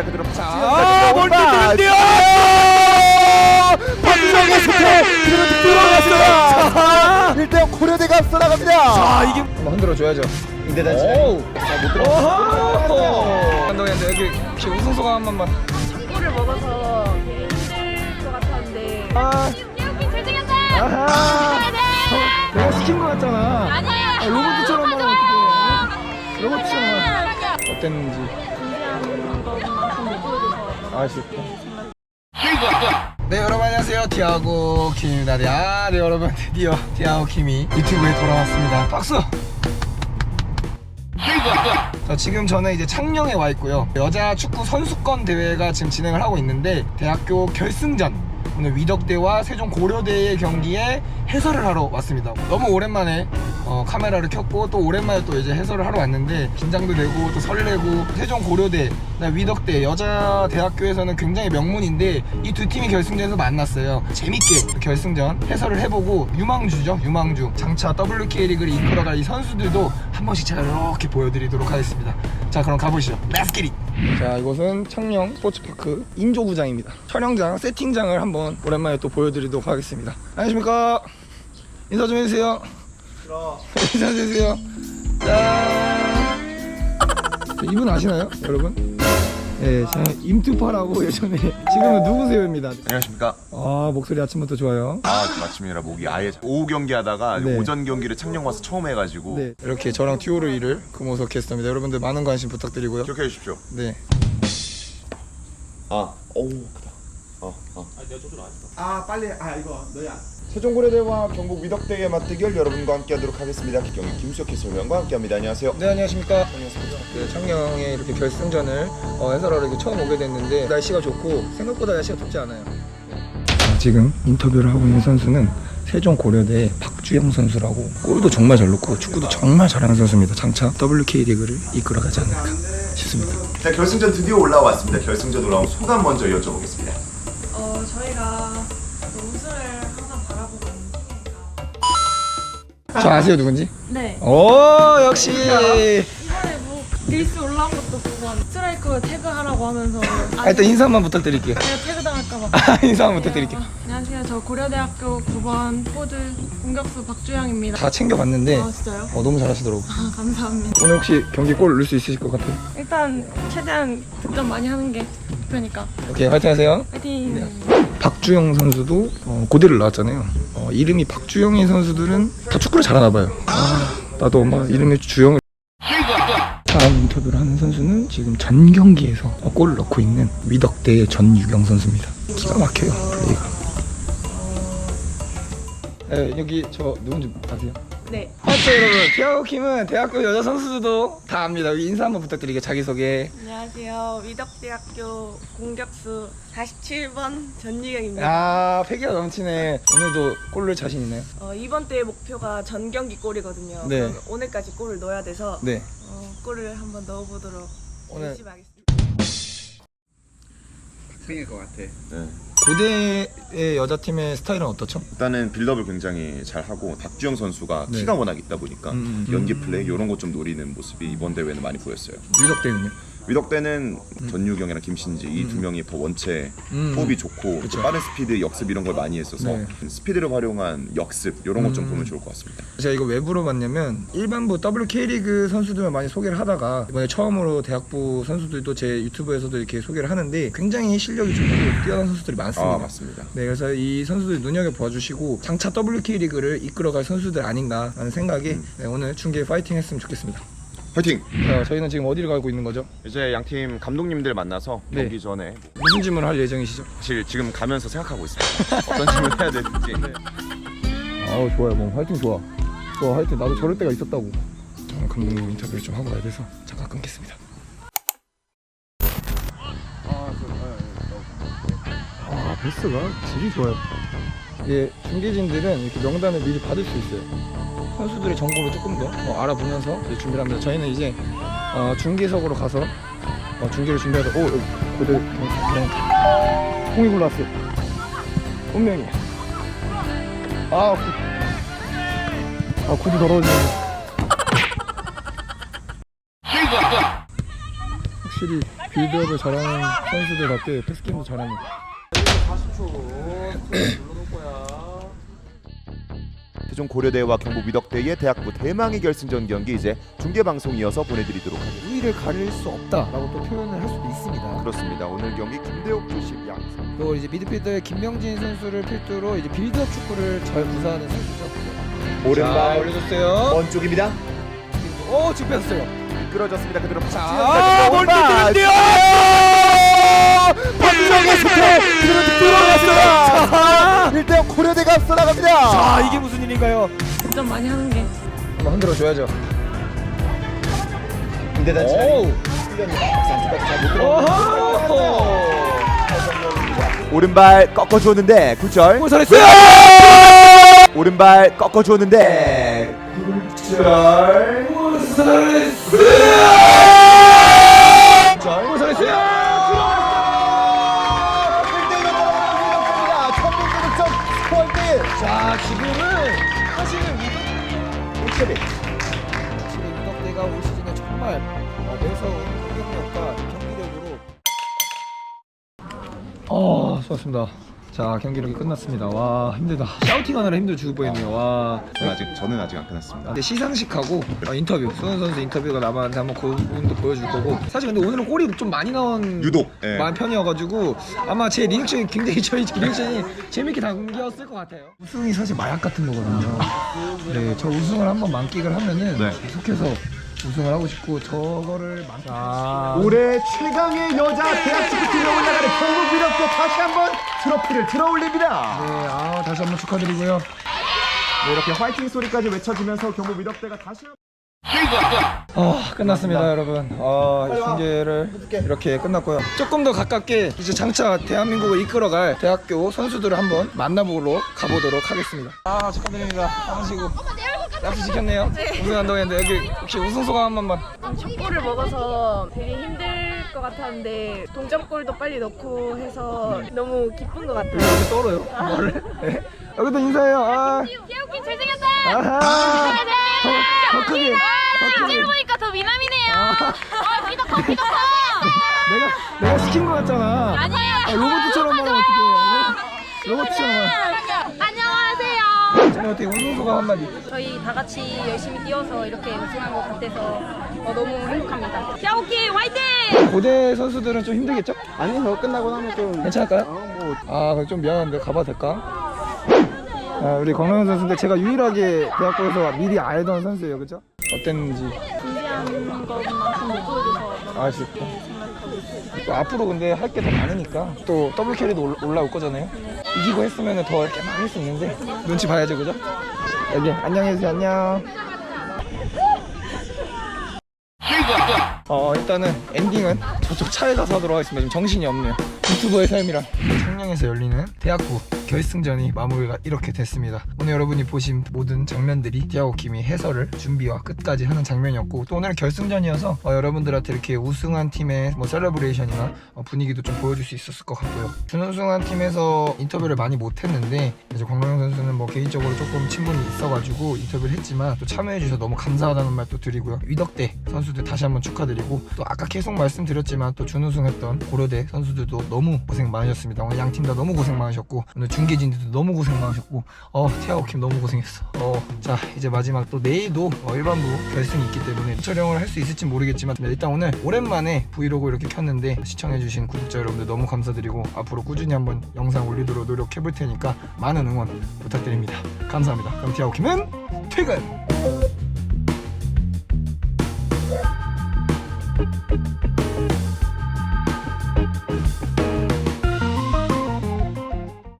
있습니다. 그대로 아, 멀리 뜨는데요. 박주영의 슈퍼 그대로 들어갔어요. 1대0 고려대가 앞서 나갑니다. 아 이게 한번 흔들어 줘야죠. 인대 단지. 못 들어. 감독님들 여기 혹시 우승 소감 한 번만. 꿀을 먹어서 힘들 것 같았는데 아, 태욱이 잘생겼다! 아하. 내가 시킨 거 같잖아. 아니에요! 아, 로봇처럼 말하면 어떡해. 로봇처럼 말. 어땠는지. 아쉽다. 네 여러분 안녕하세요. 디아고 킴입니다. 네, 아, 네 여러분 드디어 디아고 킴이 유튜브에 돌아왔습니다. 박수! 자, 지금 저는 이제 창녕에 와 있고요. 여자 축구 선수권 대회가 지금 진행을 하고 있는데 대학교 결승전. 오늘 위덕대와 세종 고려대의 경기에 해설을 하러 왔습니다. 너무 오랜만에 어, 카메라를 켰고 또 오랜만에 또 이제 해설을 하러 왔는데 긴장도 되고 또 설레고 세종 고려대 나 위덕대 여자 대학교에서는 굉장히 명문인데 이 두 팀이 결승전에서 만났어요. 재밌게 결승전 해설을 해보고 유망주죠 유망주. 장차 WK 리그를 이끌어갈 이 선수들도 한 번씩 제가 이렇게 보여드리도록 하겠습니다. 자 그럼 가보시죠. Let's 자 이곳은 청령 스포츠파크 인조구장입니다. 촬영장 세팅장을 한번 오랜만에 또 보여드리도록 하겠습니다. 안녕하십니까 인사 좀 해주세요 인사 좀 해주세요 짠 이분 아시나요 여러분? 네, 저는 임투파라고 예전에 지금은 누구세요입니다. 안녕하십니까. 아 목소리 아침부터 좋아요. 아, 좀 아침이라 목이 아예 오후 경기 하다가 네. 오전 경기를 창녕 와서 처음 해가지고 네, 이렇게 저랑 듀오를 이룰 금호석 캐스터입니다. 여러분들 많은 관심 부탁드리고요. 기억해 주십시오. 네, 아, 어우 크다. 어, 어. 아 빨리 아 이거 너야. 세종고려대와 경북 위덕대의 맞대결 여러분과 함께하도록 하겠습니다. 경기 김수혁 해설위원과 함께합니다. 안녕하세요. 네 안녕하십니까. 네, 창녕에 이렇게 결승전을 어, 해설하러 이렇게 처음 오게 됐는데 날씨가 좋고 생각보다 날씨가 덥지 않아요. 지금 인터뷰를 하고 있는 선수는 세종 고려대 박주영 선수라고 골도 정말 잘 넣고 축구도 정말 잘하는 선수입니다. 장차 WK 리그를 이끌어가지 않을까 싶습니다. 자, 결승전 드디어 올라왔습니다. 결승전 올라온 소감 먼저 여쭤보겠습니다. 어, 저희가 우승을 저 아세요 누군지? 네. 오 역시. 이번에 뭐 릴스 올라온 것도 보고 스트라이커 태그하라고 하면서. 아, 일단 인사 한번 부탁드릴게요. 내가 태그 당할까봐. 아, 인사 한번 부탁드릴게요. 안녕하세요. 저 고려대학교 9번 포드 공격수 박주영입니다. 다 챙겨봤는데 아 진짜요? 어, 너무 잘하시더라고. 아 감사합니다. 오늘 혹시 경기 골 넣을 수 있으실 것 같아요? 일단 최대한 득점 많이 하는 게 목표니까. 오케이 화이팅 하세요. 화이팅! 박주영 선수도 어, 고대를 나왔잖아요 어, 이름이 박주영인 선수들은 다 축구를 잘하나 봐요. 아, 나도 엄마 이름이 주영을 다음 인터뷰를 하는 선수는 지금 전 경기에서 어, 골을 넣고 있는 미덕대의 전유경 선수입니다. 기가 막혀요 플레이가. 네, 여기 저 누군지 아세요? 네. 맞죠 여러분? 티아고 킴은 대학교 여자 선수들도 다 압니다. 여기 인사 한번 부탁드릴게요 자기소개 안녕하세요 위덕대학교 공격수 47번 전유경입니다 아 패기가 넘치네 오늘도 골을 자신 있나요? 어, 이번 대회 목표가 전 경기 골이거든요 네. 그럼 오늘까지 골을 넣어야 돼서 네 어, 골을 한번 넣어보도록 오늘 열심히 하겠습니다 네. 고대의 여자팀의 스타일은 어떻죠? 일단은 빌드업을 굉장히 잘 하고 박주영 선수가 네. 키가 워낙 있다 보니까 음, 음. 연기 플레이 이런 것 좀 노리는 모습이 이번 대회는 많이 보였어요. 유덕대는요? 위덕대는 전유경이랑 김신지 이 두 명이 더 원체 음. 호흡이 좋고 그쵸. 빠른 스피드 역습 이런 걸 많이 했어서 네. 스피드를 활용한 역습 이런 것좀 음. 보면 좋을 것 같습니다. 제가 이거 왜 물어봤냐면 일반부 WK리그 선수들만 많이 소개를 하다가 이번에 처음으로 대학부 선수들도 제 유튜브에서도 이렇게 소개를 하는데 굉장히 실력이 좋고 뛰어난 선수들이 많습니다 아 맞습니다. 네, 그래서 이 선수들 눈여겨 봐주시고 장차 WK 리그를 이끌어갈 선수들 아닌가라는 생각에 음. 네, 오늘 중계 파이팅 했으면 좋겠습니다. 화이팅! 자, 저희는 지금 어디를 가고 있는 거죠? 이제 양팀 감독님들 만나서 네. 경기 전에 무슨 질문을 할 예정이시죠? 사실 지금 가면서 생각하고 있습니다. 어떤 질문 해야 될지. 아우 좋아요, 뭐 화이팅 좋아. 좋아, 화이팅. 나도 저럴 때가 있었다고. 저는 감독님 인터뷰를 좀 하고 가야 돼서 잠깐 끊겠습니다. 아, 베스가 질이 좋아요. 이게 중계진들은 이렇게 명단을 미리 받을 수 있어요. 선수들의 정보를 조금 더 어, 알아보면서 준비를 합니다. 저희는 이제 어, 중계석으로 가서 어, 중계를 준비하다. 오, 여기 고대 그냥 홍이 골랐어요. 분명히. 아, 구, 아 구두 더러워지네. 확실히 빌드업을 잘하는 선수들답게 패스게임도 잘하는. 세종 고려대와 경북 위덕대의 대학부 대망의 결승전 경기 이제 중계 방송이어서 보내드리도록 하겠습니다. 우위를 가릴 수 없다라고 또 표현을 할 수도 있습니다. 그렇습니다. 오늘 경기 김대욱 주식 양성. 또 이제 미드필더의 김명진 선수를 필두로 이제 빌드업 축구를 잘 구사하는 선수죠. 자, 오른발 올려줬어요. 먼 쪽입니다. 오 지금 뺐어요. 끌어졌습니다. 그대로 아, 멀리 스페 그대로 들어갔어요. 1대0 고려대가 앞서 나갑니다. 자, 이게 무슨 일인가요? 좀 많이 하는 게 한번 흔들어 줘야죠. 김대단 오. 오른발 꺾어주었는데 굴절. 골살했어요. 오른발 꺾어주었는데 굴절. 자 오체비. 지금 위덕대가 올 시즌에 정말 어, 매서운 공격력과 경기력으로 아 좋았습니다. 자 경기 이렇게 끝났습니다. 와 힘들다. 샤우팅하느라 힘들 죽을 뻔했네요. 와. 저는 아직 저는 아직 안 끝났습니다. 근데 시상식하고 어, 인터뷰 수원 선수 인터뷰가 남았는데 한번 그 부분도 보여줄 거고 사실 근데 오늘은 골이 좀 많이 나온 유독, 예. 편이어가지고 아마 제 리액션이 굉장히 저희 리액션이 재밌게 담겼을 것 같아요 우승이 사실 마약 같은 거거든요 네 저 우승을 한번 만끽을 하면은 네. 계속해서 우승을 하고 싶고 저거를 만... 아... 올해 최강의 여자 대학 축구팀에 올라가는 경북 위덕대 다시 한번 트로피를 들어올립니다. 네, 아, 다시 한번 축하드리고요. 네, 이렇게 화이팅 소리까지 외쳐지면서 경북 위덕대가 다시 한번 아 끝났습니다 여러분. 아 중계를 이렇게 끝났고요. 조금 더 가깝게 이제 장차 대한민국을 이끌어갈 대학교 선수들을 한번 만나보러 가보도록 하겠습니다. 아 축하드립니다. 하시고 약속 지켰네요. 우승한다고 했는데 여기 혹시 우승 소감 한 번만. 첫 골을 먹어서 되게 힘들 것 같았는데 동점골도 빨리 넣고 해서 너무 기쁜 것 같아요. 이렇게 떨어요? 뭐를? 네. 여기도 인사해요. 아. 태욱이 잘생겼다. 아하. 더, 더 크게. 더 크게. 보니까 더 미남이네요. 아, 아, 믿어커, 믿어커. 내가 내가 시킨 거 같잖아. 아니에요. 아, 로봇처럼 말하면 어떡해. 로봇처럼. 말 안녕 저는 어떻게 우승 소감 한마디 저희 다 같이 열심히 뛰어서 이렇게 우승한 것 같아서 어, 너무 행복합니다. 태욱이 화이팅! 고대 선수들은 좀 힘들겠죠? 아니요 끝나고 나면 좀 괜찮을까요? 어, 뭐 아, 그럼 좀 미안한데 가봐도 될까? 아, 우리 권호영 선수인데 제가 유일하게 대학교에서 미리 알던 선수예요, 그죠? 어땠는지 아쉽다. 또 앞으로 근데 할 게 더 많으니까 또 더블 캐리도 올- 올라올 거잖아요. 이기고 했으면 더 이렇게 많이 할수 있는데 눈치 봐야죠, 그죠? 여기 안녕해주세요, 안녕. 어 일단은 엔딩은 저쪽 차에 가서 하도록 하겠습니다. 지금 정신이 없네요. 유튜버의 삶이라. 청량에서 열리는 대학구 결승전이 마무리가 이렇게 됐습니다. 오늘 여러분이 보신 모든 장면들이 디아고 김이 해설을 준비와 끝까지 하는 장면이었고 또 오늘 결승전이어서 어, 여러분들한테 이렇게 우승한 팀의 뭐 셀러브레이션이나 어, 분위기도 좀 보여줄 수 있었을 것 같고요. 준우승한 팀에서 인터뷰를 많이 못했는데 이제 광명영 선수는 뭐 개인적으로 조금 친분이 있어가지고 인터뷰를 했지만 또 참여해주셔서 너무 감사하다는 말도 드리고요. 위덕대 선수들 다시 한번 축하드리고 또 아까 계속 말씀드렸지만 또 준우승했던 고려대 선수들도 너무 고생 많으셨습니다. 오늘 양 팀 다 너무 고생 많으셨고 오늘 징계진도 너무 고생 많으셨고 어 태아오킴 너무 고생했어. 어자 이제 마지막 또 내일도 어, 일반부 결승이 있기 때문에 촬영을 할 수 있을지 모르겠지만 네, 일단 오늘 오랜만에 브이로그 이렇게 켰는데 시청해주신 구독자 여러분들 너무 감사드리고 앞으로 꾸준히 한번 영상 올리도록 노력해볼 테니까 많은 응원 부탁드립니다. 감사합니다. 그럼 태아오킴은 퇴근!